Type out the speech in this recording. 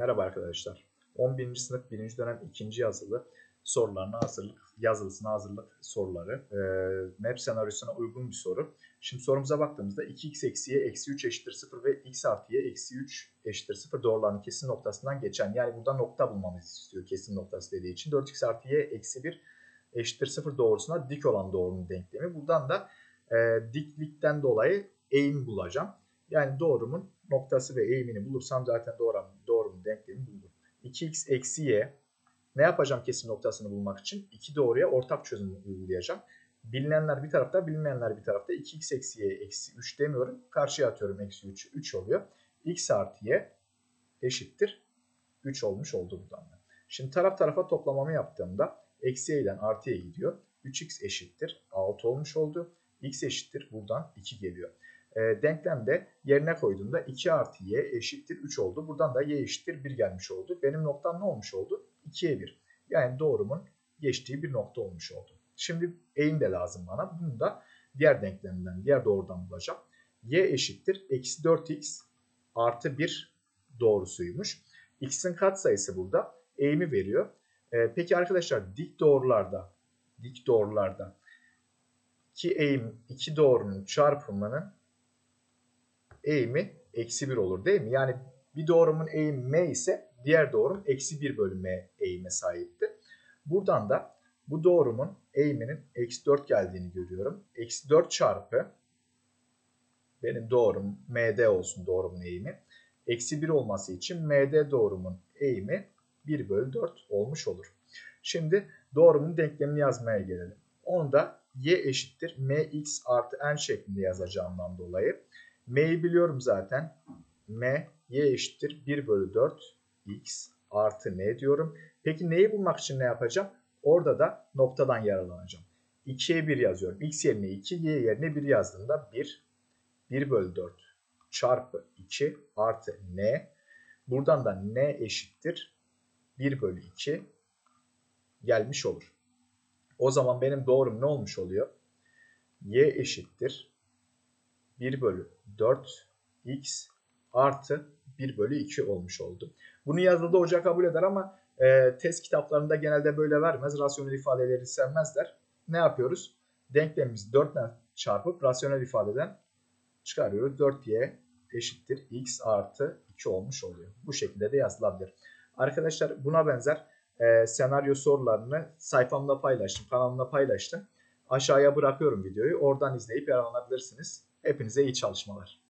Merhaba arkadaşlar. 11. sınıf 1. dönem 2. yazılı sorularına hazırlık, yazılısına hazırlık soruları. E, map senaryosuna uygun bir soru. Şimdi sorumuza baktığımızda 2x eksi y eksi 3 eşittir 0 ve x artı y eksi 3 eşittir 0 doğrularının kesin noktasından geçen. Yani burada nokta bulmamızı istiyor kesin noktası dediği için. 4x artı y eksi 1 eşittir 0 doğrusuna dik olan doğrunun denklemi. Buradan da e, diklikten dolayı eğim bulacağım. Yani doğrumun noktası ve eğimini bulursam zaten doğru, doğrumun denklemi bulurum. 2x eksi y ne yapacağım kesim noktasını bulmak için? İki doğruya ortak çözüm uygulayacağım. Bilinenler bir tarafta, bilinmeyenler bir tarafta. 2x eksi y eksi 3 demiyorum. Karşıya atıyorum eksi 3, 3 oluyor. x artı y eşittir 3 olmuş oldu buradan da. Şimdi taraf tarafa toplamamı yaptığımda eksi y'den artıya gidiyor. 3x eşittir 6 olmuş oldu. x eşittir buradan 2 geliyor. E, denklemde yerine koyduğumda 2 artı y eşittir 3 oldu. Buradan da y eşittir 1 gelmiş oldu. Benim noktam ne olmuş oldu? 2'ye 1. Yani doğrumun geçtiği bir nokta olmuş oldu. Şimdi eğim de lazım bana. Bunu da diğer denklemden, diğer doğrudan bulacağım. y eşittir eksi 4x artı 1 doğrusuymuş. x'in katsayısı burada. Eğimi veriyor. E, peki arkadaşlar dik doğrularda dik doğrularda ki eğim iki doğrunun çarpımının eğimi eksi 1 olur değil mi? Yani bir doğrumun eğimi m ise diğer doğrum eksi 1 bölü m eğime sahipti. Buradan da bu doğrumun eğiminin eksi 4 geldiğini görüyorum. Eksi 4 çarpı benim doğrum md olsun doğrumun eğimi. Eksi 1 olması için md doğrumun eğimi 1 bölü 4 olmuş olur. Şimdi doğrumun denklemini yazmaya gelelim. Onu da y eşittir mx artı n şeklinde yazacağımdan dolayı M'yi biliyorum zaten. M y eşittir 1 bölü 4 x artı n diyorum. Peki neyi bulmak için ne yapacağım? Orada da noktadan yararlanacağım. 2'ye 1 yazıyorum. x yerine 2, y yerine 1 yazdığımda 1, 1 bölü 4 çarpı 2 artı n. Buradan da n eşittir 1 bölü 2 gelmiş olur. O zaman benim doğrum ne olmuş oluyor? y eşittir 1 bölü 4 x artı 1 bölü 2 olmuş oldu. Bunu yazılı hoca kabul eder ama e, test kitaplarında genelde böyle vermez. Rasyonel ifadeleri sevmezler. Ne yapıyoruz? Denklemimizi 4 ile çarpıp rasyonel ifadeden çıkarıyoruz. 4y eşittir x artı 2 olmuş oluyor. Bu şekilde de yazılabilir. Arkadaşlar buna benzer e, senaryo sorularını sayfamda paylaştım, kanalımda paylaştım. Aşağıya bırakıyorum videoyu. Oradan izleyip yararlanabilirsiniz. Hepinize iyi çalışmalar.